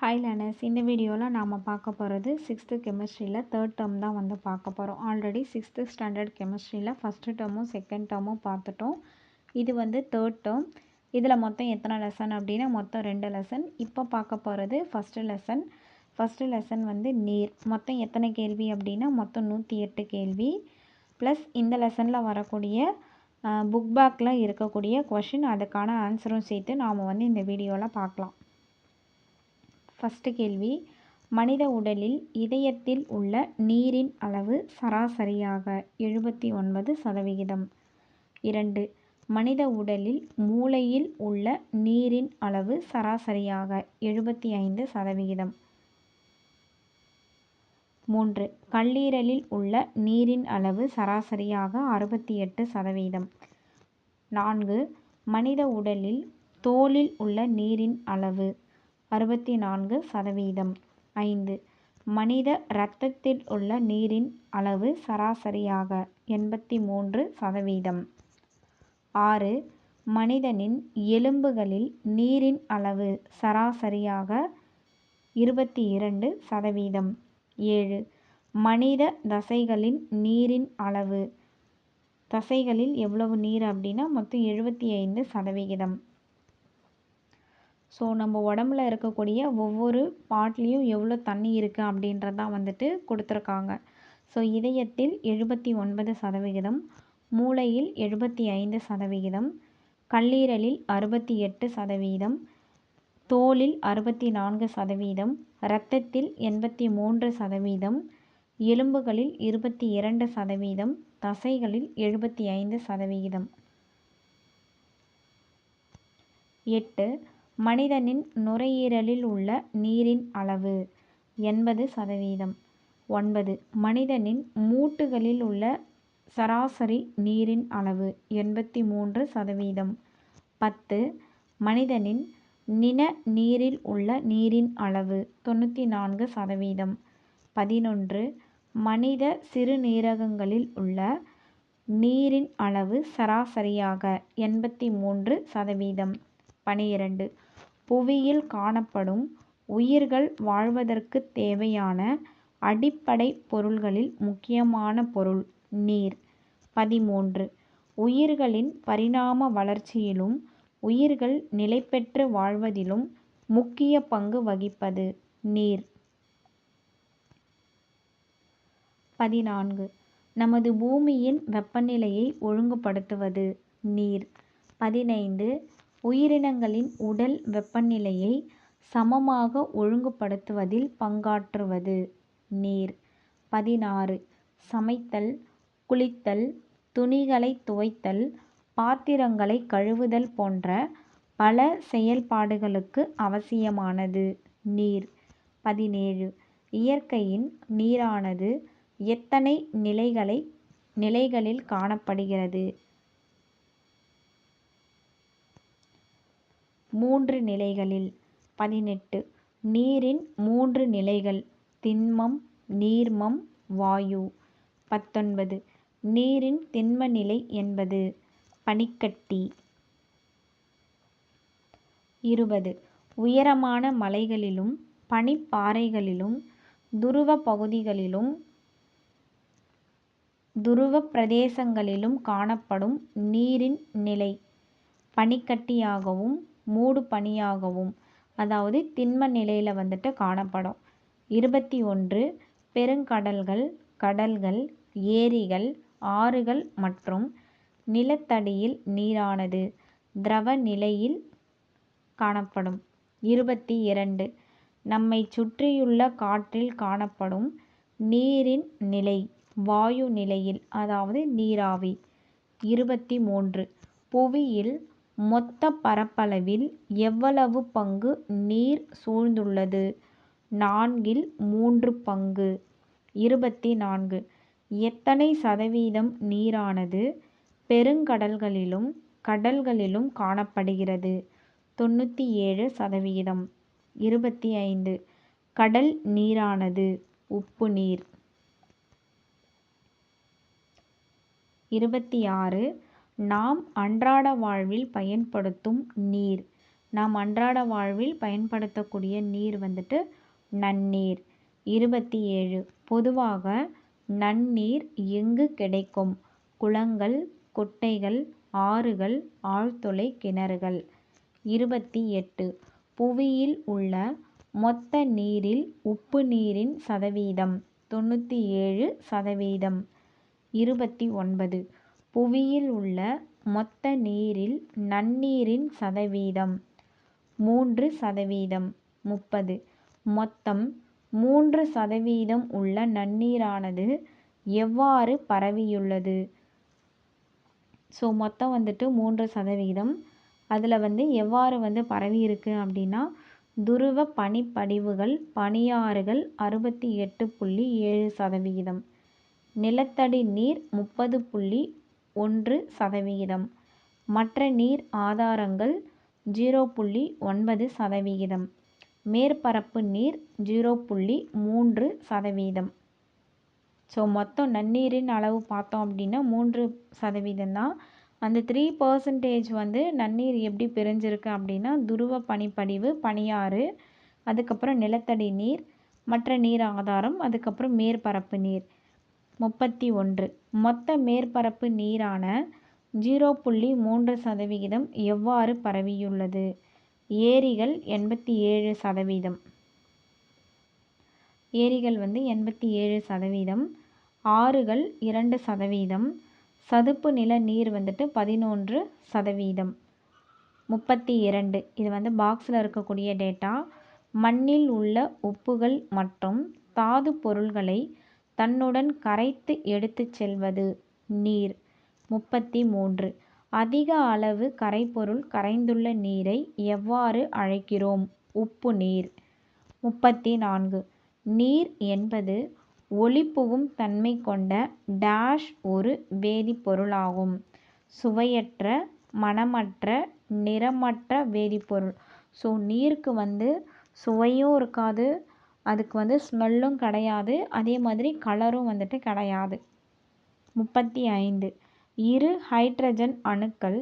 Hi learners இந்த வீடியோவில் நாம் பார்க்க போகிறது சிக்ஸ்த்து கெமிஸ்ட்ரியில் தேர்ட் டேர்ம் தான் வந்து பார்க்க போகிறோம் ஆல்ரெடி சிக்ஸ்த்து ஸ்டாண்டர்ட் கெமிஸ்ட்ரியில் ஃபஸ்ட்டு டேர்மும் செகண்ட் டேர்மும் பார்த்துட்டோம். இது வந்து தேர்ட் டேர்ம் இதில் மொத்தம் எத்தனை லெசன் அப்படின்னா மொத்தம் ரெண்டு லெசன் இப்போ பார்க்க போகிறது ஃபஸ்ட்டு லெசன் ஃபஸ்ட்டு லெசன் வந்து நீர். மொத்தம் எத்தனை கேள்வி அப்படின்னா மொத்தம் நூற்றி எட்டு கேள்வி. ப்ளஸ் இந்த லெசனில் வரக்கூடிய புக் பேக்கில் இருக்கக்கூடிய கொஷின் அதுக்கான ஆன்சரும் சேர்த்து நாம் வந்து இந்த வீடியோவில் பார்க்கலாம். ஃபஸ்ட்டு கேள்வி. மனித உடலில் இதயத்தில் உள்ள நீரின் அளவு சராசரியாக எழுபத்தி ஒன்பது சதவிகிதம். இரண்டு. மனித உடலில் மூளையில் உள்ள நீரின் அளவு சராசரியாக எழுபத்தி ஐந்து சதவிகிதம். மூன்று. கல்லீரலில் உள்ள நீரின் அளவு சராசரியாக அறுபத்தி எட்டு சதவீதம் நான்கு. மனித உடலில் தோலில் உள்ள நீரின் அளவு அறுபத்தி நான்கு சதவீதம். ஐந்து. மனித இரத்தத்தில் உள்ள நீரின் அளவு சராசரியாக எண்பத்தி மூன்று சதவீதம். ஆறு. மனிதனின் எலும்புகளில் நீரின் அளவு சராசரியாக இருபத்தி இரண்டு சதவீதம். ஏழு. மனித தசைகளின் நீரின் அளவு. தசைகளில் எவ்வளவு நீர் அப்படின்னா மொத்தம் எழுபத்தி ஐந்து சதவிகிதம் ஸோ நம்ம உடம்புல இருக்கக்கூடிய ஒவ்வொரு பார்ட்லேயும் எவ்வளோ தண்ணி இருக்குது அப்படின்றதான் வந்துட்டு கொடுத்துருக்காங்க. ஸோ இதயத்தில் எழுபத்தி ஒன்பது சதவிகிதம் மூளையில் எழுபத்தி ஐந்து சதவிகிதம் கல்லீரலில் அறுபத்தி எட்டு சதவீதம் தோலில் அறுபத்தி நான்கு சதவீதம் இரத்தத்தில் எண்பத்தி மூன்று சதவீதம் எலும்புகளில் இருபத்தி இரண்டு சதவீதம் தசைகளில் எழுபத்தி ஐந்து சதவிகிதம். எட்டு மனிதனின் நுரையீரலில் உள்ள நீரின் அளவு எண்பது சதவீதம். ஒன்பது. மனிதனின் மூட்டுகளில் உள்ள சராசரி நீரின் அளவு எண்பத்தி மூன்று சதவீதம். பத்து. மனிதனின் நின நீரில் உள்ள நீரின் அளவு தொண்ணூற்றி நான்கு சதவீதம். பதினொன்று. மனித சிறுநீரகங்களில் உள்ள நீரின் அளவு சராசரியாக எண்பத்தி மூன்று சதவீதம். பனிரெண்டு. புவியில் காணப்படும் உயிர்கள் வாழ்வதற்கு தேவையான அடிப்படை பொருள்களில் முக்கியமான பொருள் நீர். பதிமூன்று. உயிர்களின் பரிணாம வளர்ச்சியிலும் உயிர்கள் நிலைபெற்று வாழ்வதிலும் முக்கிய பங்கு வகிப்பது நீர். பதினான்கு. நமது பூமியின் வெப்பநிலையை ஒழுங்குபடுத்துவது நீர். பதினைந்து. உயிரினங்களின் உடல் வெப்பநிலையை சமமாக ஒழுங்குபடுத்துவதில் பங்காற்றுவது. நீர். பதினாறு. சமைத்தல் குளித்தல் துணிகளை துவைத்தல் பாத்திரங்களை கழுவுதல் போன்ற பல செயல்பாடுகளுக்கு அவசியமானது. நீர். பதினேழு. இயற்கையின் நீரானது எத்தனை நிலைகளை நிலைகளில் காணப்படுகிறது? மூன்று நிலைகளில். பதினெட்டு நீரின் மூன்று நிலைகள். திண்மம் நீர்மம் வாயு. பத்தொன்பது. நீரின் திண்ம நிலை என்பது பனிக்கட்டி. இருபது. உயரமான மலைகளிலும் பனிப்பாறைகளிலும் துருவ பகுதிகளிலும் துருவ பிரதேசங்களிலும் காணப்படும் நீரின் நிலை. பனிக்கட்டியாகவும் மூடு பனியாகவும் அதாவது திண்ம நிலையில் வந்துட்டு காணப்படும். இருபத்தி ஒன்று பெருங்கடல்கள் கடல்கள் ஏரிகள் ஆறுகள் மற்றும் நிலத்தடியில் நீரானது திரவ நிலையில் காணப்படும். இருபத்தி இரண்டு நம்மை சுற்றியுள்ள காற்றில் காணப்படும் நீரின் நிலை வாயு நிலையில் அதாவது நீராவி. இருபத்தி மூன்று புவியில் மொத்த பரப்பளவில் எவ்வளவு பங்கு நீர் சூழ்ந்துள்ளது? நான்கில் மூன்று பங்கு. இருபத்தி நான்கு. எத்தனை சதவீதம் நீரானது பெருங்கடல்களிலும் கடல்களிலும் காணப்படுகிறது? தொண்ணூற்றி ஏழு சதவீதம். இருபத்தி ஐந்து. கடல் நீரானது உப்பு நீர். இருபத்தி ஆறு. நாம் அன்றாட வாழ்வில் பயன்படுத்தும் நீர். நாம் அன்றாட வாழ்வில் பயன்படுத்தக்கூடிய நீர் வந்துட்டு நன்னீர். இருபத்தி ஏழு. பொதுவாக நன்னீர் எங்கு கிடைக்கும்? குளங்கள் குட்டைகள் ஆறுகள் ஆழ்துளை கிணறுகள். இருபத்தி எட்டு. புவியில் உள்ள மொத்த நீரில் உப்பு நீரின் சதவீதம். தொண்ணூற்றி ஏழு சதவீதம். இருபத்தி ஒன்பது. புவியில் உள்ள மொத்த நீரில் நன்னீரின் சதவீதம் மூன்று சதவீதம் முப்பது. மொத்தம் மூன்று சதவீதம் உள்ள நன்னீரானது எவ்வாறு பரவியுள்ளது? ஸோ மொத்தம் வந்துட்டு மூன்று சதவீதம். அதில் வந்து எவ்வாறு வந்து பரவி இருக்கு அப்படின்னா துருவ பனிப்படிவுகள் பனியாறுகள் அறுபத்தி எட்டு புள்ளி ஏழு சதவிகிதம் நிலத்தடி நீர் முப்பது புள்ளி ஒன்று சதவிகிதம். மற்ற நீர் ஆதாரங்கள் ஜீரோ புள்ளி ஒன்பது சதவிகிதம். மேற்பரப்பு நீர் ஜீரோ புள்ளி மூன்று சதவீதம் ஸோ மொத்தம் நன்னீரின் அளவு பார்த்தோம் அப்படின்னா மூன்று சதவீதம் தான். அந்த த்ரீ பர்சன்டேஜ் வந்து நன்னீர் எப்படி பிரிஞ்சிருக்கு அப்படின்னா துருவ பனிப்படிவு பனியாறு அதுக்கப்புறம் நிலத்தடி நீர் மற்ற நீர் ஆதாரம் அதுக்கப்புறம் மேற்பரப்பு நீர். முப்பத்தி ஒன்று. மொத்த மேற்பரப்பு நீரான ஜீரோ புள்ளி மூன்று சதவிகிதம் எவ்வாறு பரவியுள்ளது? ஏரிகள் எண்பத்தி ஏழு சதவீதம் ஏரிகள் வந்து எண்பத்தி ஏழு சதவீதம் ஆறுகள் இரண்டு சதவீதம் சதுப்பு நில நீர் வந்துட்டு பதினொன்று சதவீதம் முப்பத்தி இரண்டு. இது வந்து பாக்ஸில் இருக்கக்கூடிய டேட்டா மண்ணில் உள்ள உப்புகள் மற்றும் தாது பொருள்களை தன்னுடன் கரைத்து எடுத்துச் செல்வது. நீர். முப்பத்தி மூன்று அதிக அளவு கரைபொருள் கரைந்துள்ள நீரை எவ்வாறு அழைக்கிறோம்? உப்பு நீர். முப்பத்தி நான்கு நீர் என்பது ஒளிபுகும் தன்மை கொண்ட டேஷ் ஒரு வேதிப்பொருளாகும். சுவையற்ற மணமற்ற நிறமற்ற வேதிப்பொருள். ஸோ நீருக்கு வந்து சுவையும் இருக்காது அதுக்கு வந்து ஸ்மெல்லும் கிடையாது. அதே மாதிரி கலரும் வந்துட்டு கிடையாது. முப்பத்தி ஐந்து. இரு ஹைட்ரஜன் அணுக்கள்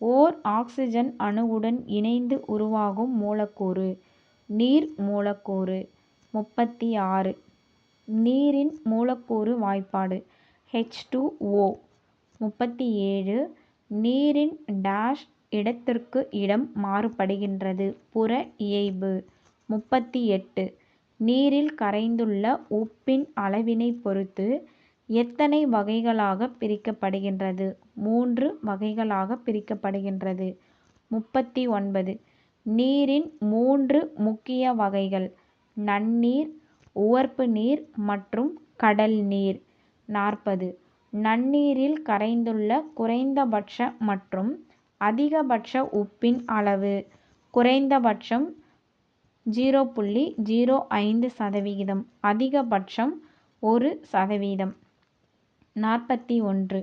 ஓர் ஆக்சிஜன் அணுவுடன் இணைந்து உருவாகும் மூலக்கூறு. நீர் மூலக்கூறு. முப்பத்தி ஆறு. நீரின் மூலக்கூறு வாய்ப்பாடு. ஹெச் டூ ஓ முப்பத்தி ஏழு. நீரின் டேஷ் இடத்திற்கு இடம் மாறுபடுகின்றது. புற இயைபு. முப்பத்தி எட்டு. நீரில் கரைந்துள்ள உப்பின் அளவினை பொறுத்து எத்தனை வகைகளாக பிரிக்கப்படுகின்றது? மூன்று வகைகளாக பிரிக்கப்படுகின்றது. முப்பத்தி ஒன்பது. நீரின் மூன்று முக்கிய வகைகள் நன்னீர் உவர்ப்பு நீர் மற்றும் கடல் நீர். நாற்பது. நன்னீரில் கரைந்துள்ள குறைந்தபட்ச மற்றும் அதிகபட்ச உப்பின் அளவு குறைந்தபட்சம் ஜீரோ புள்ளி ஜீரோ ஐந்து சதவிகிதம். அதிகபட்சம் ஒரு சதவீதம் நாற்பத்தி ஒன்று.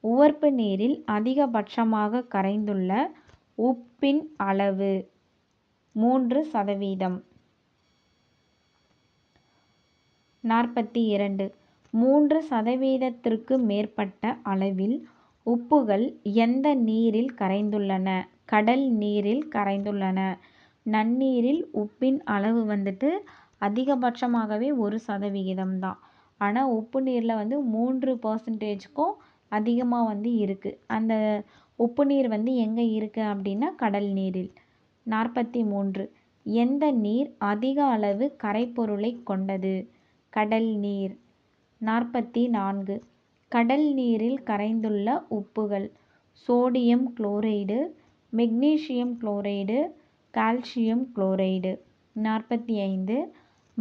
உவர்ப்பு நீரில் அதிகபட்சமாக கரைந்துள்ள உப்பின் அளவு மூன்று சதவீதம் நாற்பத்தி இரண்டு. மூன்று சதவீதத்திற்கு மேற்பட்ட அளவில் உப்புகள் எந்த நீரில் கரைந்துள்ளன? கடல் நீரில் கரைந்துள்ளன. நன்னீரில் உப்பின் அளவு வந்துட்டு அதிகபட்சமாகவே ஒரு சதவிகிதம் தான். ஆனால் உப்பு நீரில் வந்து மூன்று பர்சன்டேஜ்க்கும் அதிகமாக வந்து இருக்குது அந்த உப்பு நீர் வந்து எங்கே இருக்குது அப்படின்னா கடல் நீரில். நாற்பத்தி மூன்று. எந்த நீர் அதிக அளவு கரைப்பொருளை கொண்டது? கடல் நீர். நாற்பத்தி நான்கு. கடல் நீரில் கரைந்துள்ள உப்புகள். Sodium chloride magnesium chloride calcium chloride. நாற்பத்தி ஐந்து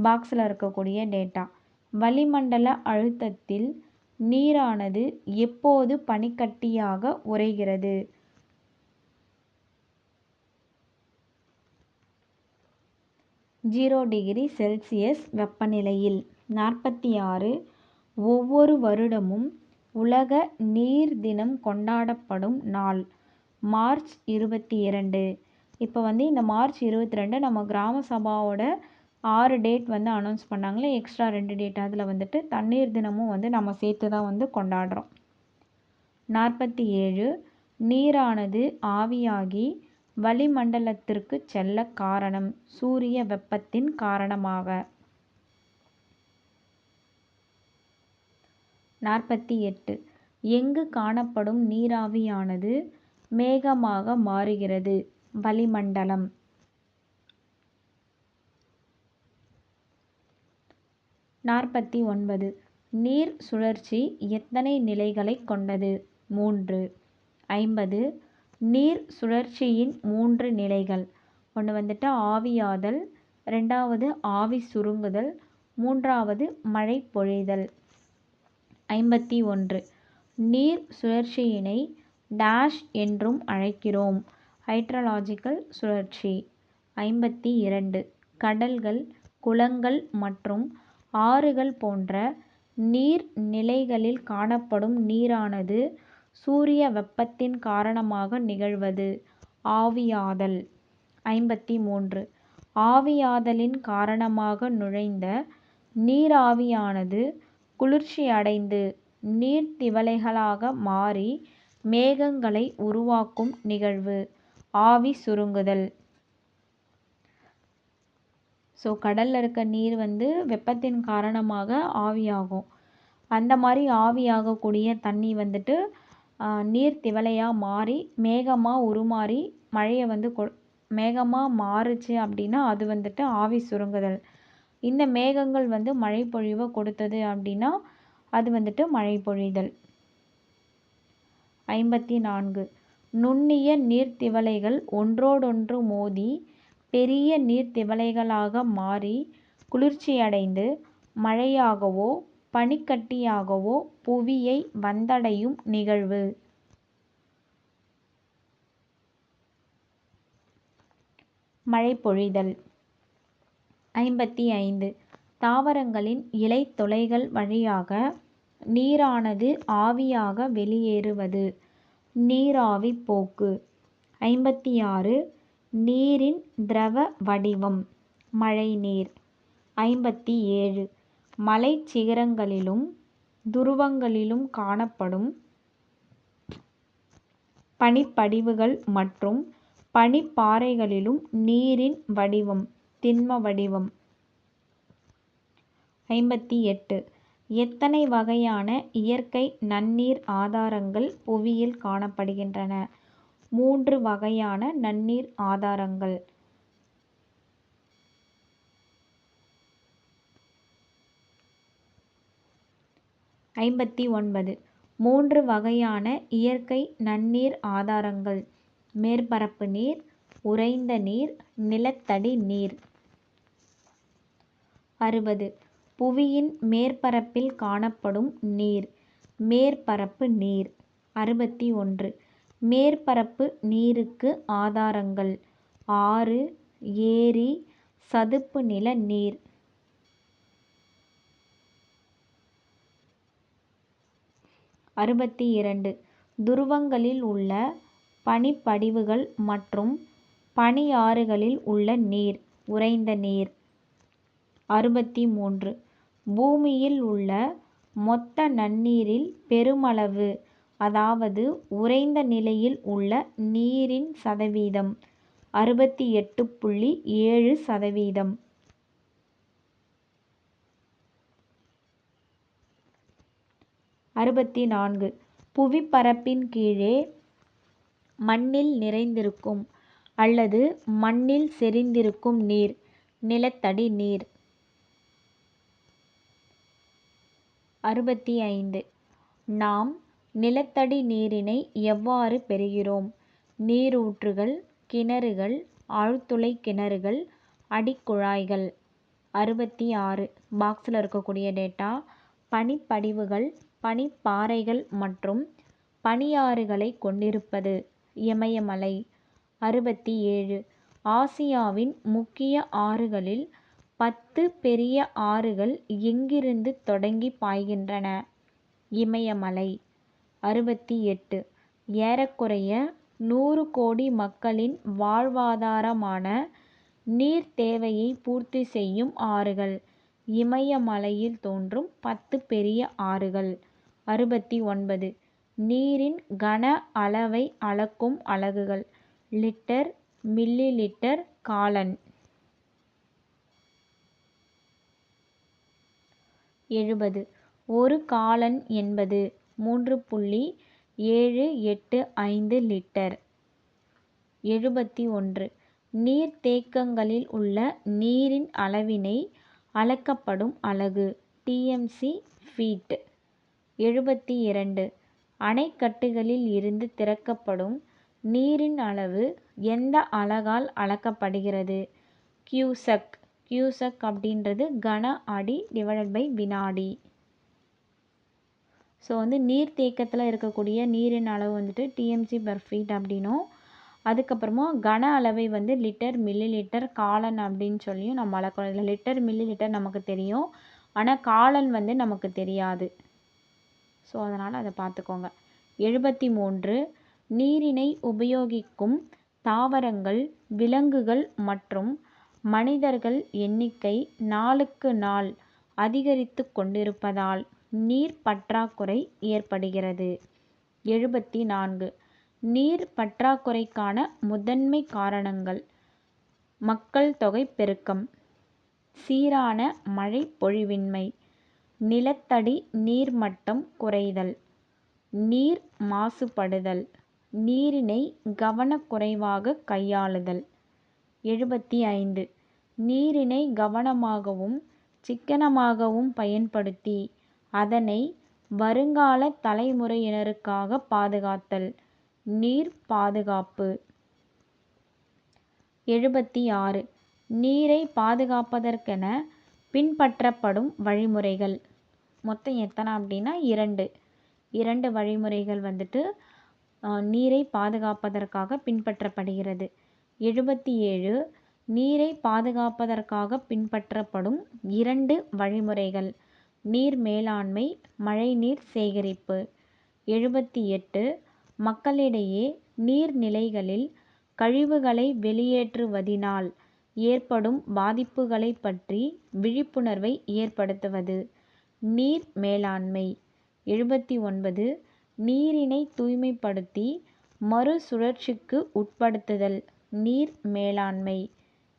பாக்ஸில் இருக்கக்கூடிய டேட்டா வளிமண்டல அழுத்தத்தில் நீரானது எப்போது பனிக்கட்டியாக உறைகிறது? ஜீரோ டிகிரி செல்சியஸ் வெப்பநிலையில். நாற்பத்தி ஆறு ஒவ்வொரு வருடமும் உலக நீர் தினம் கொண்டாடப்படும் நாள். மார்ச் இருபத்தி இரண்டு. இப்போ வந்து இந்த மார்ச் இருபத்தி ரெண்டு நம்ம கிராம சபாவோட ஆறு டேட் வந்து அனௌன்ஸ் பண்ணாங்களே எக்ஸ்ட்ரா ரெண்டு டேட் அதில் வந்துட்டு தண்ணீர் தினமும் வந்து நம்ம சேர்த்து தான் வந்து கொண்டாடுறோம். நாற்பத்தி ஏழு நீரானது ஆவியாகி வளிமண்டலத்திற்கு செல்ல காரணம் சூரிய வெப்பத்தின் காரணமாக. நாற்பத்தி எட்டு எங்கு காணப்படும் நீராவியானது மேகமாக மாறுகிறது? வளிமண்டலம். நாற்பத்தி ஒன்பது. நீர் சுழற்சி எத்தனை நிலைகளைக் கொண்டது? மூன்று. ஐம்பது. நீர் சுழற்சியின் மூன்று நிலைகள். ஒன்று வந்துட்டு ஆவியாதல் ரெண்டாவது ஆவி சுருங்குதல் மூன்றாவது மழை பொழிதல். ஐம்பத்தி ஒன்று. நீர் சுழற்சியினை டேஷ் என்றும் அழைக்கிறோம். ஹைட்ரலாஜிக்கல் சுழற்சி. ஐம்பத்தி இரண்டு. கடல்கள் குளங்கள் மற்றும் ஆறுகள் போன்ற நீர் நிலைகளில் காணப்படும் நீரானது சூரிய வெப்பத்தின் காரணமாக நிகழ்வது. ஆவியாதல். ஐம்பத்தி மூன்று. ஆவியாதலின் காரணமாக நுழைந்த நீராவியானது குளிர்ச்சியடைந்து நீர்த்திவலைகளாக மாறி மேகங்களை உருவாக்கும் நிகழ்வு. ஆவி சுருங்குதல். ஸோ கடலில் இருக்க நீர் வந்து வெப்பத்தின் காரணமாக ஆவியாகும். அந்த மாதிரி ஆவியாகக்கூடிய தண்ணி வந்துட்டு நீர் திவலையாக மாறி மேகமாக உருமாறி மழையை வந்து கொ மேகமாக மாறுச்சு அப்படின்னா அது வந்துட்டு ஆவி சுருங்குதல். இந்த மேகங்கள் வந்து மழை பொழிவை கொடுத்தது அப்படின்னா அது வந்துட்டு மழை பொழிதல். ஐம்பத்தி நான்கு. நுண்ணிய நீர்த்திவலைகள் ஒன்றோடொன்று மோதி பெரிய நீர்த்திவலைகளாக மாறி குளிர்ச்சியடைந்து மழையாகவோ பனிக்கட்டியாகவோ புவியை வந்தடையும் நிகழ்வு. மழை பொழிதல் ஐம்பத்தி ஐந்து தாவரங்களின் இலைத்துளைகள் வழியாக நீரானது ஆவியாக வெளியேறுவது. நீராவி போக்கு. ஐம்பத்தி ஆறு நீரின் திரவ வடிவம். மழைநீர். ஐம்பத்தி ஏழு மலைச் சிகரங்களிலும் துருவங்களிலும் காணப்படும் பனிப்படிவுகள் மற்றும் பனிப்பாறைகளிலும் நீரின் வடிவம் திண்ம வடிவம். ஐம்பத்தி எட்டு எத்தனை வகையான இயற்கை நன்னீர் ஆதாரங்கள் புவியில் காணப்படுகின்றன? மூன்று வகையான நன்னீர் ஆதாரங்கள். ஐம்பத்தி ஒன்பது. மூன்று வகையான இயற்கை நன்னீர் ஆதாரங்கள். மேற்பரப்பு நீர் உறைந்த நீர் நிலத்தடி நீர். அறுபது. புவியின் மேற்பரப்பில் காணப்படும் நீர். மேற்பரப்பு நீர். அறுபத்தி ஒன்று. மேற்பரப்பு நீருக்கு ஆதாரங்கள். ஆறு. ஏரி. சதுப்பு நில நீர். அறுபத்தி இரண்டு. துருவங்களில் உள்ள பனிப்படிவுகள் மற்றும் பனியாறுகளில் உள்ள நீர். உறைந்த நீர். அறுபத்தி மூன்று. பூமியில் உள்ள மொத்த நன்னீரில் பெருமளவு அதாவது உறைந்த நிலையில் உள்ள நீரின் சதவீதம் அறுபத்தி எட்டு புள்ளி ஏழு சதவீதம். அறுபத்தி நான்கு. புவிப்பரப்பின் கீழே மண்ணில் நிறைந்திருக்கும் அல்லது மண்ணில் செறிந்திருக்கும் நீர் நிலத்தடி நீர். அறுபத்தி ஐந்து. நாம் நிலத்தடி நீரினை எவ்வாறு பெறுகிறோம்? நீரூற்றுகள் கிணறுகள் ஆழ்துளை கிணறுகள் அடிக்குழாய்கள். அறுபத்தி ஆறு. பாக்ஸில் இருக்கக்கூடிய டேட்டா பனிப்படிவுகள் பனிப்பாறைகள் மற்றும் பனியாறுகளை கொண்டிருப்பது இமயமலை. அறுபத்தி ஏழு. ஆசியாவின் முக்கிய ஆறுகளில் பத்து பெரிய ஆறுகள் எங்கிருந்து தொடங்கி பாய்கின்றன? இமயமலை அறுபத்தி எட்டு ஏறக்குறைய நூறு கோடி மக்களின் வாழ்வாதாரமான நீர் தேவையை பூர்த்தி செய்யும் ஆறுகள். இமயமலையில் தோன்றும் பத்து பெரிய ஆறுகள். அறுபத்தி ஒன்பது நீரின் கன அளவை அளக்கும் அலகுகள். Litre millilitre gallon. எழுபது. ஒரு காலன் என்பது மூன்று புள்ளி ஏழு எட்டு ஐந்து லிட்டர். எழுபத்தி ஒன்று. நீர்த்தேக்கங்களில் உள்ள நீரின் அளவினை அளக்கப்படும் அலகு டிஎம்சி ஃபீட் எழுபத்தி இரண்டு. அணைக்கட்டுகளில் இருந்து திறக்கப்படும் நீரின் அளவு எந்த அலகால் அளக்கப்படுகிறது? கியூசக் கியூசக் அப்படின்றது கன அடி டிவைடட் பை வினாடி. ஸோ வந்து நீர்த்தேக்கத்தில் இருக்கக்கூடிய நீரின் அளவு வந்துட்டு டிஎம்சி பர் ஃபீட் அப்படின்னும். அதுக்கப்புறமா கன அளவை வந்து லிட்டர் மில்லி லிட்டர் காலன் அப்படின்னு சொல்லியும் நம்ம அளக்கணும். இதில் லிட்டர் மில்லி லிட்டர் நமக்கு தெரியும். ஆனால் காலன் வந்து நமக்கு தெரியாது. ஸோ அதனால் அதை பார்த்துக்கோங்க. எழுபத்தி மூன்று நீரினை உபயோகிக்கும் தாவரங்கள் விலங்குகள் மற்றும் மனிதர்கள் எண்ணிக்கை நாளுக்கு நாள் அதிகரித்து கொண்டிருப்பதால் நீர் பற்றாக்குறை ஏற்படுகிறது. எழுபத்தி நான்கு நீர் பற்றாக்குறைக்கான முதன்மை காரணங்கள் மக்கள் தொகை பெருக்கம் சீரான மழை பொழிவின்மை நிலத்தடி நீர்மட்டம் குறைதல் நீர் மாசுபடுதல் நீரினை கவனக்குறைவாக கையாளுதல். எழுபத்தி ஐந்து நீரினை கவனமாகவும் சிக்கனமாகவும் பயன்படுத்தி அதனை வருங்கால தலைமுறையினருக்காக பாதுகாத்தல். நீர் பாதுகாப்பு. எழுபத்தி ஆறு நீரை பாதுகாப்பதற்கென பின்பற்றப்படும் வழிமுறைகள். மொத்தம் எத்தனை அப்படின்னா இரண்டு. இரண்டு வழிமுறைகள் வந்துட்டு நீரை பாதுகாப்பதற்காக பின்பற்றப்படுகிறது. எழுபத்தி ஏழு நீரை பாதுகாப்பதற்காக பின்பற்றப்படும் இரண்டு வழிமுறைகள். நீர் மேலாண்மை மழைநீர் சேகரிப்பு. எழுபத்தி எட்டு. மக்களிடையே நீர்நிலைகளில் கழிவுகளை வெளியேற்றுவதினால் ஏற்படும் பாதிப்புகளை பற்றி விழிப்புணர்வை ஏற்படுத்துவது. நீர் மேலாண்மை. எழுபத்தி ஒன்பது. நீரினை தூய்மைப்படுத்தி மறுசுழற்சிக்கு உட்படுத்துதல். நீர் மேலாண்மை.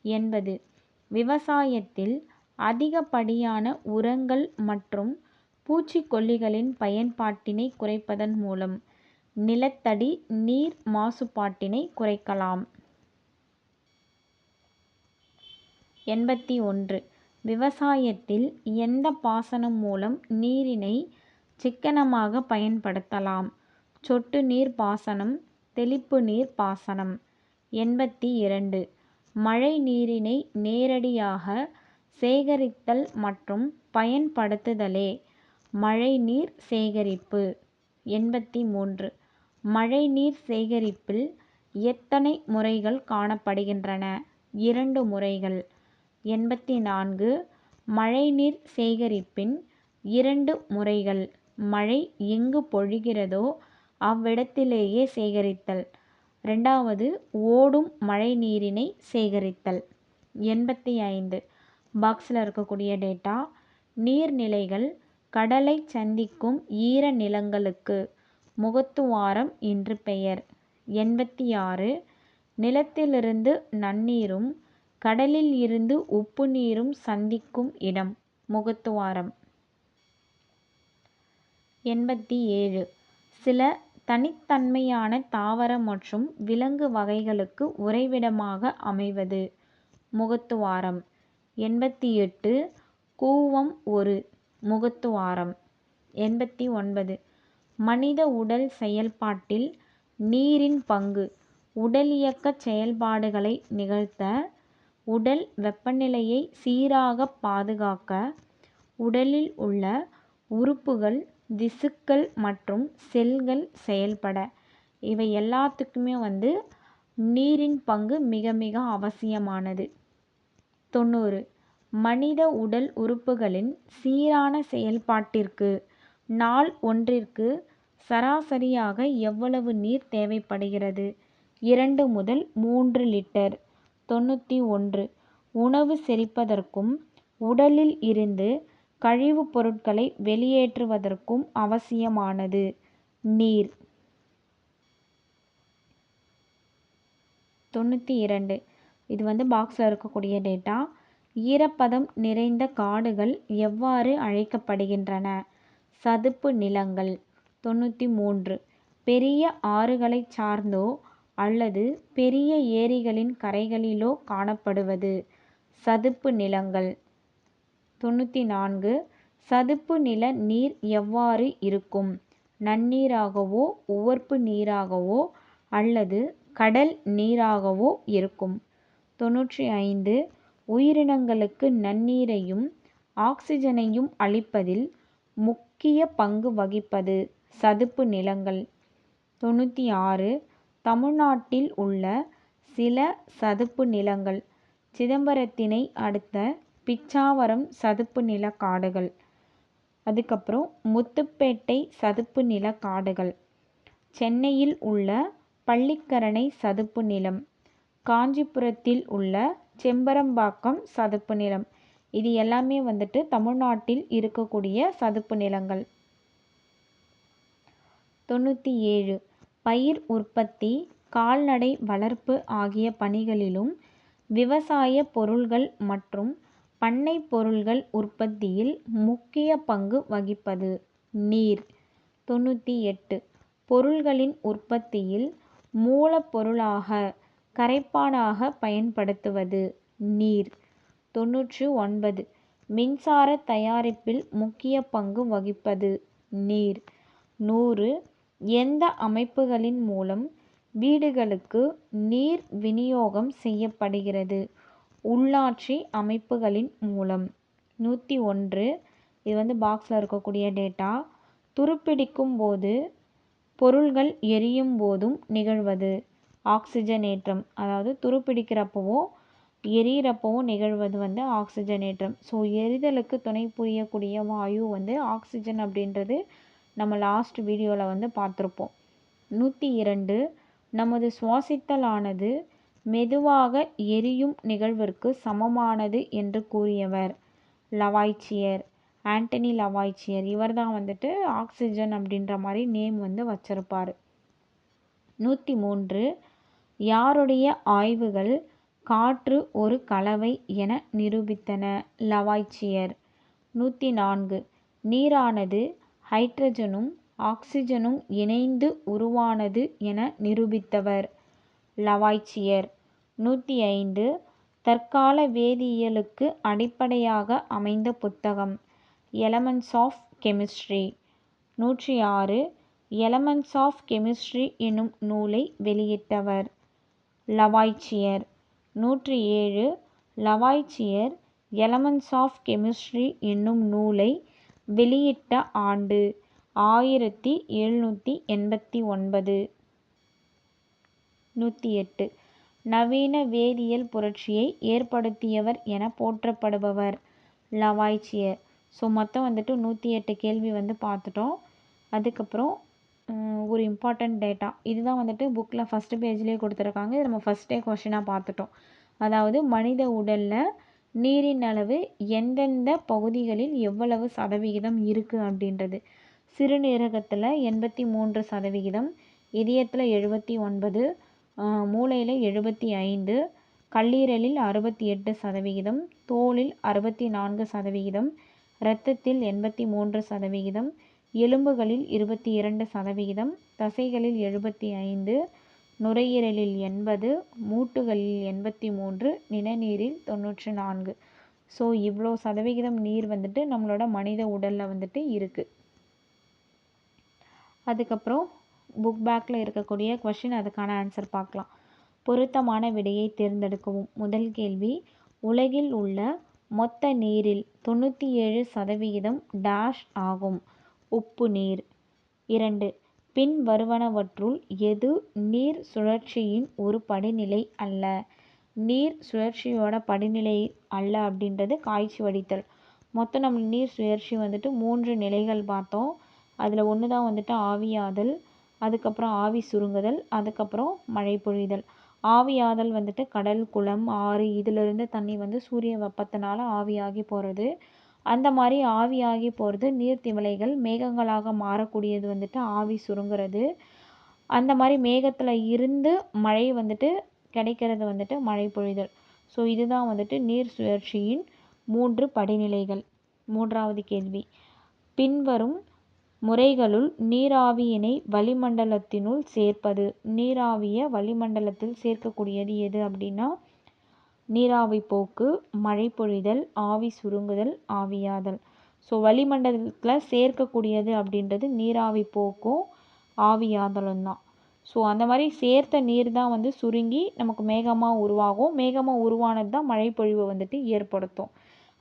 என்பது. விவசாயத்தில் அதிகப்படியான உரங்கள் மற்றும் பூச்சிக்கொல்லிகளின் பயன்பாட்டினை குறைப்பதன் மூலம் நிலத்தடி நீர் மாசுபாட்டினை குறைக்கலாம். எண்பத்தி ஒன்று. விவசாயத்தில் எந்த பாசனம் மூலம் நீரினை சிக்கனமாக பயன்படுத்தலாம்? சொட்டு நீர் பாசனம் தெளிப்பு நீர் பாசனம். எண்பத்தி இரண்டு. மழை நீரினை நேரடியாக சேகரித்தல் மற்றும் பயன்படுத்துதலே. மழைநீர் சேகரிப்பு எண்பத்தி மூன்று மழைநீர் சேகரிப்பில் எத்தனை முறைகள் காணப்படுகின்றன? இரண்டு முறைகள். எண்பத்தி நான்கு மழைநீர் சேகரிப்பின் இரண்டு முறைகள். மழை எங்கு பொழிகிறதோ அவ்விடத்திலேயே சேகரித்தல். ரெண்டாவது ஓடும் மழை நீரினை சேகரித்தல். எண்பத்தி ஐந்து பாக்ஸில் இருக்கக்கூடிய டேட்டா நீர்நிலைகள் கடலை சந்திக்கும் ஈர நிலங்களுக்கு முகத்துவாரம் என்று பெயர். எண்பத்தி ஆறு நிலத்திலிருந்து நன்னீரும் கடலில் இருந்து உப்பு நீரும் சந்திக்கும் இடம் முகத்துவாரம். எண்பத்தி ஏழு. சில தனித்தன்மையான தாவர மற்றும் விலங்கு வகைகளுக்கு உறைவிடமாக அமைவது. முகத்துவாரம். எண்பத்தி எட்டு கூவம் ஒரு. முகத்துவாரம். எண்பத்தி ஒன்பது மனித உடல் செயல்பாட்டில் நீரின் பங்கு. உடலியக்க செயல்பாடுகளை நிகழ்த்த உடல் வெப்பநிலையை சீராக பாதுகாக்க உடலில் உள்ள உறுப்புகள் திசுக்கள் மற்றும் செல்கள் செயல்பட. இவை எல்லாத்துக்குமே வந்து நீரின் பங்கு மிக மிக அவசியமானது. தொண்ணூறு. மனித உடல் உறுப்புகளின் சீரான செயல்பாட்டிற்கு நாள் ஒன்றிற்கு சராசரியாக எவ்வளவு நீர் தேவைப்படுகிறது? இரண்டு முதல் மூன்று லிட்டர். தொண்ணூற்றி ஒன்று. உணவு செரிப்பதற்கும் உடலில் இருந்து கழிவுப் பொருட்களை வெளியேற்றுவதற்கும் அவசியமானது. நீர். தொண்ணூற்றி இரண்டு. இது வந்து பாக்ஸில் இருக்கக்கூடிய டேட்டா ஈரப்பதம் நிறைந்த காடுகள் எவ்வாறு அழைக்கப்படுகின்றன? சதுப்பு நிலங்கள். தொண்ணூற்றி மூன்று. பெரிய ஆறுகளைச் சார்ந்தோ அல்லது பெரிய ஏரிகளின் கரைகளிலோ காணப்படுவது. சதுப்பு நிலங்கள். தொண்ணூற்றி நான்கு சதுப்பு நில நீர் எவ்வாறு இருக்கும்? நன்னீராகவோ உவர்ப்பு நீராகவோ அல்லது கடல் நீராகவோ இருக்கும். தொண்ணூற்றி ஐந்து உயிரினங்களுக்கு நன்னீரையும் ஆக்சிஜனையும் அளிப்பதில் முக்கிய பங்கு வகிப்பது சதுப்பு நிலங்கள். தொண்ணூற்றி ஆறு தமிழ்நாட்டில் உள்ள சில சதுப்பு நிலங்கள். சிதம்பரத்தினை அடுத்த பிச்சாவரம் சதுப்பு நில காடுகள். அதுக்கப்புறம் முத்துப்பேட்டை சதுப்பு நில காடுகள். சென்னையில் உள்ள பள்ளிக்கரணை சதுப்பு நிலம். காஞ்சிபுரத்தில் உள்ள செம்பரம்பாக்கம் சதுப்பு நிலம். இது எல்லாமே வந்துட்டு தமிழ்நாட்டில் இருக்கக்கூடிய சதுப்பு நிலங்கள். தொண்ணூற்றி ஏழு பயிர் உற்பத்தி கால்நடை வளர்ப்பு ஆகிய பணிகளிலும் விவசாய பொருள்கள் மற்றும் பண்ணை பொருள்கள் உற்பத்தியில் முக்கிய பங்கு வகிப்பது. நீர். தொண்ணூற்றி எட்டு பொருள்களின் உற்பத்தியில் மூலப்பொருளாக கரைப்பானாக பயன்படுத்துவது. நீர். தொண்ணூற்று ஒன்பது. மின்சார தயாரிப்பில் முக்கிய பங்கு வகிப்பது. நீர். நூறு. எந்த அமைப்புகளின் மூலம் வீடுகளுக்கு நீர் விநியோகம் செய்யப்படுகிறது? உள்ளாட்சி அமைப்புகளின் மூலம். நூற்றி ஒன்று. இது வந்து பாக்ஸில் இருக்கக்கூடிய டேட்டா துருப்பிடிக்கும் போது பொருள்கள் எரியும் போதும் நிகழ்வது. ஆக்சிஜனேற்றம் அதாவது துருப்பிடிக்கிறப்பவும் எரியிறப்பவும் நிகழ்வது வந்து ஆக்சிஜனேற்றம் ஸோ எரிதலுக்கு துணை புரியக்கூடிய வாயு வந்து ஆக்சிஜன் அப்படின்றது நம்ம லாஸ்ட் வீடியோவில் வந்து பார்த்துருப்போம். நூற்றி இரண்டு. நமது சுவாசித்தலானது மெதுவாக எரியும் நிகழ்விற்கு சமமானது என்று கூறியவர். லவாய்ச்சியர். ஆண்டனி லவாய்ச்சியர். இவர் தான் வந்துட்டு ஆக்சிஜன் அப்படின்ற மாதிரி நேம் வந்து வச்சிருப்பார். நூற்றி மூன்று யாருடைய ஆய்வுகள் காற்று ஒரு கலவை என நிரூபித்தன? லவாய்ச்சியர். நூற்றி நான்கு நீரானது ஹைட்ரஜனும் ஆக்சிஜனும் இணைந்து உருவானது என நிரூபித்தவர். லவாய்ச்சியர். நூற்றி ஐந்து தற்கால வேதியியலுக்கு அடிப்படையாக அமைந்த புத்தகம். எலமெண்ட்ஸ் ஆஃப் கெமிஸ்ட்ரி நூற்றி ஆறு எலமெண்ட்ஸ் ஆஃப் கெமிஸ்ட்ரி எனும் நூலை வெளியிட்டவர். லவாய்ச்சியர் நூற்றி ஏழு லவாய்ச்சியர் எலமெண்ட்ஸ் ஆஃப் கெமிஸ்ட்ரி என்னும் நூலை வெளியிட்ட ஆண்டு ஆயிரத்தி எழுநூற்றி எண்பத்தி ஒன்பது. நூற்றி எட்டு நவீன வேதியியல் புரட்சியை ஏற்படுத்தியவர் என போற்றப்படுபவர். லவாய்ச்சியர். ஸோ மொத்தம் வந்துட்டு நூற்றி எட்டு கேள்வி வந்து பார்த்துட்டோம். அதுக்கப்புறம் ஒரு இம்பார்ட்டண்ட் டேட்டா இதுதான் வந்துட்டு புக்கில் ஃபஸ்ட்டு பேஜ்லேயே கொடுத்துருக்காங்க. இது நம்ம ஃபஸ்ட்டே கொஷினாக பார்த்துட்டோம். அதாவது மனித உடலில் நீரின் அளவு எந்தெந்த பகுதிகளில் எவ்வளவு சதவிகிதம் இருக்குது அப்படின்றது. சிறுநீரகத்தில் எண்பத்தி மூன்று சதவிகிதம் இதயத்தில் எழுபத்தி ஒன்பது மூளையில் எழுபத்தி ஐந்து கல்லீரலில் அறுபத்தி எட்டு சதவிகிதம் தோலில் அறுபத்தி நான்கு சதவிகிதம் இரத்தத்தில் எண்பத்தி மூன்று சதவிகிதம் எலும்புகளில் இருபத்தி இரண்டு சதவிகிதம் தசைகளில் எழுபத்தி ஐந்து நுரையீரலில் எண்பது மூட்டுகளில் எண்பத்தி மூன்று நிணநீரில் தொண்ணூற்றி நான்கு. ஸோ இவ்வளோ சதவிகிதம் நீர் வந்துட்டு நம்மளோட மனித உடலில் வந்துட்டு இருக்குது அதுக்கப்புறம் புக் பேக்கில் இருக்கக்கூடிய கொஷின் அதுக்கான ஆன்சர் பார்க்கலாம். பொருத்தமான விடையை தேர்ந்தெடுக்கவும். முதல் கேள்வி உலகில் உள்ள மொத்த நீரில் தொண்ணூற்றி ஏழு சதவிகிதம் டேஷ் ஆகும். உப்பு நீர். இரண்டு பின் வருவனவற்றுள் எது நீர் சுழற்சியின் ஒரு படிநிலை அல்ல? நீர் சுழற்சியோட படிநிலை அல்ல அப்படின்றது காய்ச்சி வடித்தல். மொத்தம் நம்ம நீர் சுழற்சி வந்துட்டு மூன்று நிலைகள் பார்த்தோம். அதில் ஒன்று தான் வந்துட்டு ஆவியாதல் அதுக்கப்புறம் ஆவி சுருங்குதல் அதுக்கப்புறம் மழை பொழிதல். ஆவியாதல் வந்துட்டு கடல் குளம் ஆறு இதிலிருந்து தண்ணி வந்து சூரிய வெப்பத்தினால ஆவியாகி போகிறது அந்த மாதிரி ஆவியாகி போகிறது நீர்த்திவலைகள் மேகங்களாக மாறக்கூடியது வந்துட்டு ஆவி சுருங்குறது. அந்த மாதிரி மேகத்தில் இருந்து மழை வந்துட்டு கிடைக்கிறது வந்துட்டு மழை பொழிதல். ஸோ இதுதான் வந்துட்டு நீர் சுழற்சியின் மூன்று படிநிலைகள். மூன்றாவது கேள்வி. பின்வரும் முறைகளுள் நீராவியினை வளிமண்டலத்தினுள் சேர்ப்பது. நீராவியை வளிமண்டலத்தில் சேர்க்கக்கூடியது எது அப்படின்னா நீராவி போக்கு மழை பொழிதல் ஆவி சுருங்குதல் ஆவியாதல். ஸோ வளிமண்டலத்தில் சேர்க்கக்கூடியது அப்படின்றது நீராவி போக்கும் ஆவியாதலும் தான். ஸோ அந்த மாதிரி சேர்த்த நீர் தான் வந்து சுருங்கி நமக்கு மேகமாக உருவாகும். மேகமாக உருவானது தான் மழை பொழிவை வந்துட்டு ஏற்படுத்தும்.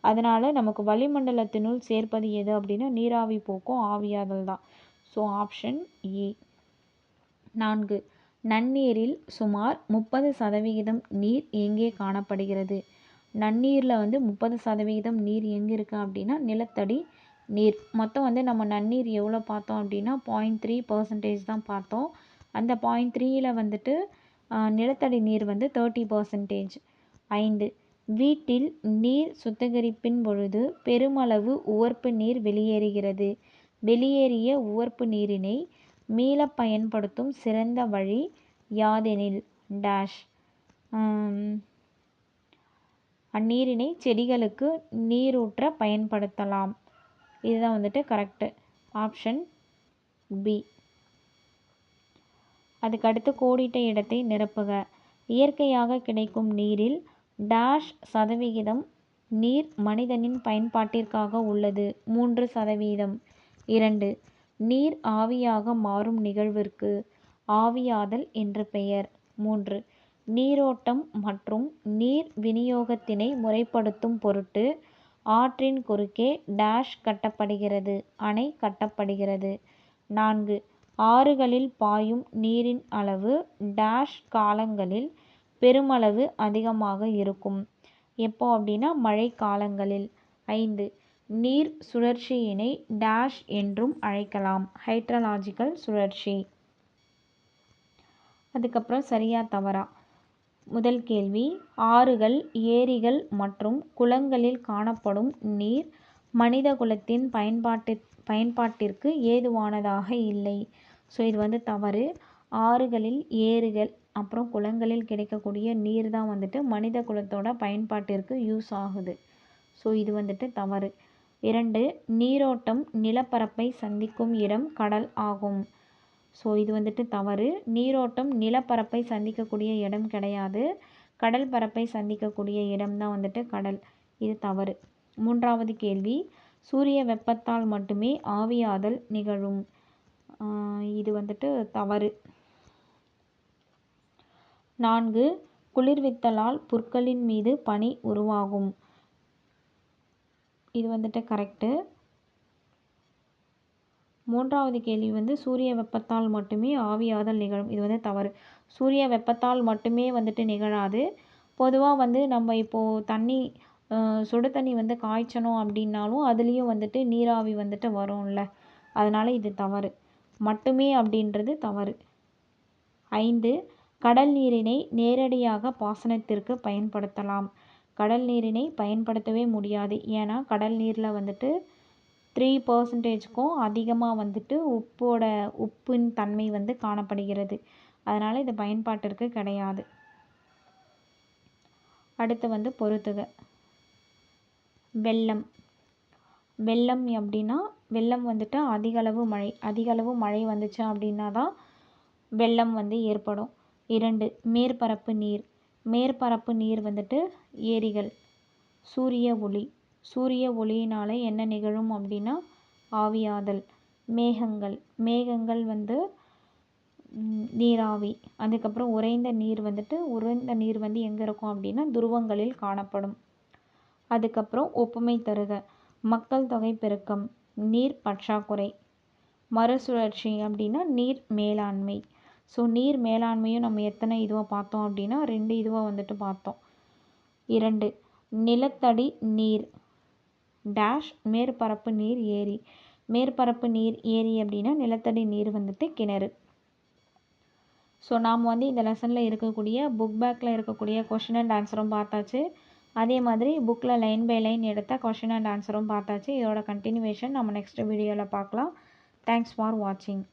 அதனால் நமக்கு வளிமண்டலத்தினுள் சேர்ப்பது எது அப்படின்னா நீராவி போக்கும் ஆவியாதல் தான். ஸோ ஆப்ஷன் ஏ நான்கு. நன்னீரில் சுமார் முப்பது சதவிகிதம் நீர் எங்கே காணப்படுகிறது? நன்னீரில் வந்து முப்பது சதவிகிதம் நீர் எங்கே இருக்குது அப்படின்னா நிலத்தடி நீர். மொத்தம் வந்து நம்ம நன்னீர் எவ்வளோ பார்த்தோம் அப்படின்னா பாயிண்ட் த்ரீ பர்சன்டேஜ் தான் பார்த்தோம். அந்த பாயிண்ட் த்ரீயில் வந்துட்டு நிலத்தடி நீர் வந்து தேர்ட்டி பர்சன்டேஜ் ஐந்து. வீட்டில் நீர் சுத்திகரிப்பின் பொழுது பெருமளவு உவர்ப்பு நீர் வெளியேறுகிறது. வெளியேறிய உவர்ப்பு நீரினை மீள பயன்படுத்தும் சிறந்த வழி யாதெனில் டேஷ் அந்நீரினை செடிகளுக்கு நீரூற்ற பயன்படுத்தலாம். இதுதான் வந்துட்டு கரெக்டு ஆப்ஷன் பி அதுக்கடுத்து கோடிட்ட இடத்தை நிரப்புக. இயற்கையாக கிடைக்கும் நீரில் டேஷ் சதவிகிதம் நீர் மனிதனின் பயன்பாட்டிற்காக உள்ளது. மூன்று சதவீதம் இரண்டு. நீர் ஆவியாக மாறும் நிகழ்விற்கு ஆவியாதல் என்று பெயர். மூன்று. நீரோட்டம் மற்றும் நீர் விநியோகத்தினை முறைப்படுத்தும் பொருட்டு ஆற்றின் குறுக்கே டேஷ் கட்டப்படுகிறது. அணை கட்டப்படுகிறது. நான்கு. ஆறுகளில் பாயும் நீரின் அளவு டேஷ் காலங்களில் பெருமளவு அதிகமாக இருக்கும். எப்போ அப்படின்னா மழைக்காலங்களில். ஐந்து நீர் சுழற்சியினை டேஷ் என்றும் அழைக்கலாம். ஹைட்ரலாஜிக்கல் சுழற்சி. அதுக்கப்புறம் சரியா தவறா? முதல் கேள்வி ஆறுகள் ஏரிகள் மற்றும் குளங்களில் காணப்படும் நீர் மனித குலத்தின் பயன்பாட்டு பயன்பாட்டிற்கு ஏதுவானதாக இல்லை. ஸோ இது வந்து தவறு. ஆறுகளில் ஏரிகள் அப்புறம் குளங்களில் கிடைக்கக்கூடிய நீர் தான் வந்துட்டு மனித குலத்தோட பயன்பாட்டிற்கு யூஸ் ஆகுது. ஸோ இது வந்துட்டு தவறு. இரண்டு நீரோட்டம் நிலப்பரப்பை சந்திக்கும் இடம் கடல் ஆகும். ஸோ இது வந்துட்டு தவறு. நீரோட்டம் நிலப்பரப்பை சந்திக்கக்கூடிய இடம் கிடையாது. கடல் பரப்பை சந்திக்கக்கூடிய இடம் தான் வந்துட்டு கடல். இது தவறு. மூன்றாவது கேள்வி. சூரிய வெப்பத்தால் மட்டுமே ஆவியாதல் நிகழும். இது வந்துட்டு தவறு. நான்கு குளிர்வித்தலால் புற்களின் மீது பனி உருவாகும். இது வந்துட்டு கரெக்டு மூன்றாவது கேள்வி வந்து சூரிய வெப்பத்தால் மட்டுமே ஆவியாதல் நிகழும். இது வந்து தவறு. சூரிய வெப்பத்தால் மட்டுமே வந்துட்டு நிகழாது. பொதுவாக வந்து நம்ம இப்போது தண்ணி சுடு தண்ணி வந்து காய்ச்சணும் அப்படின்னாலும் அதுலேயும் வந்துட்டு நீராவி வந்துட்டு வரும்ல. அதனால் இது தவறு. மட்டுமே அப்படின்றது தவறு. ஐந்து கடல் நீரினை நேரடியாக பாசனத்திற்கு பயன்படுத்தலாம். கடல் நீரினை பயன்படுத்தவே முடியாது. ஏன்னா கடல் நீரில் வந்துட்டு த்ரீ பர்சன்டேஜ்க்கும் அதிகமாக வந்துட்டு உப்போட உப்பின் தன்மை வந்து காணப்படுகிறது. அதனால் இது பயன்பாட்டிற்கு கிடையாது. அடுத்து வந்து பொறுத்துக. வெள்ளம். வெள்ளம் அப்படின்னா வெள்ளம் வந்துட்டு அதிகளவு மழை அதிகளவு மழை வந்துச்சு அப்படின்னா தான் வெள்ளம் வந்து ஏற்படும். இரண்டு மேற்பரப்பு நீர். மேற்பரப்பு நீர் வந்துட்டு ஏரிகள். சூரிய ஒளி. சூரிய ஒளியினால் என்ன நிகழும் அப்படின்னா ஆவியாதல் மேகங்கள். மேகங்கள் வந்து நீராவி. அதுக்கப்புறம் உறைந்த நீர் வந்துட்டு உறைந்த நீர் வந்து எங்கே இருக்கும் அப்படின்னா துருவங்களில் காணப்படும். அதுக்கப்புறம் ஒப்புமை தருக. மக்கள் தொகை பெருக்கம். நீர் பற்றாக்குறை. மறுசுழற்சி அப்படின்னா நீர் மேலாண்மை. ஸோ நீர் மேலாண்மையும் நம்ம எத்தனை இதுவாக பார்த்தோம் அப்படின்னா ரெண்டு இதுவாக வந்துட்டு பார்த்தோம். இரண்டு நிலத்தடி நீர் டேஷ் மேற்பரப்பு நீர் ஏரி. மேற்பரப்பு நீர் ஏரி அப்படின்னா நிலத்தடி நீர் வந்துட்டு கிணறு. ஸோ நாம் வந்து இந்த லெசனில் இருக்கக்கூடிய புக் பேக்கில் இருக்கக்கூடிய கொஷின் அண்ட் ஆன்சரும் பார்த்தாச்சு. அதே மாதிரி புக்கில் லைன் பை லைன் எடுத்த கொஷின் அண்ட் ஆன்சரும் பார்த்தாச்சு. இதோட கண்டினியூவேஷன் நம்ம நெக்ஸ்ட் வீடியோவில் பார்க்கலாம். தேங்க்ஸ் ஃபார் வாட்சிங்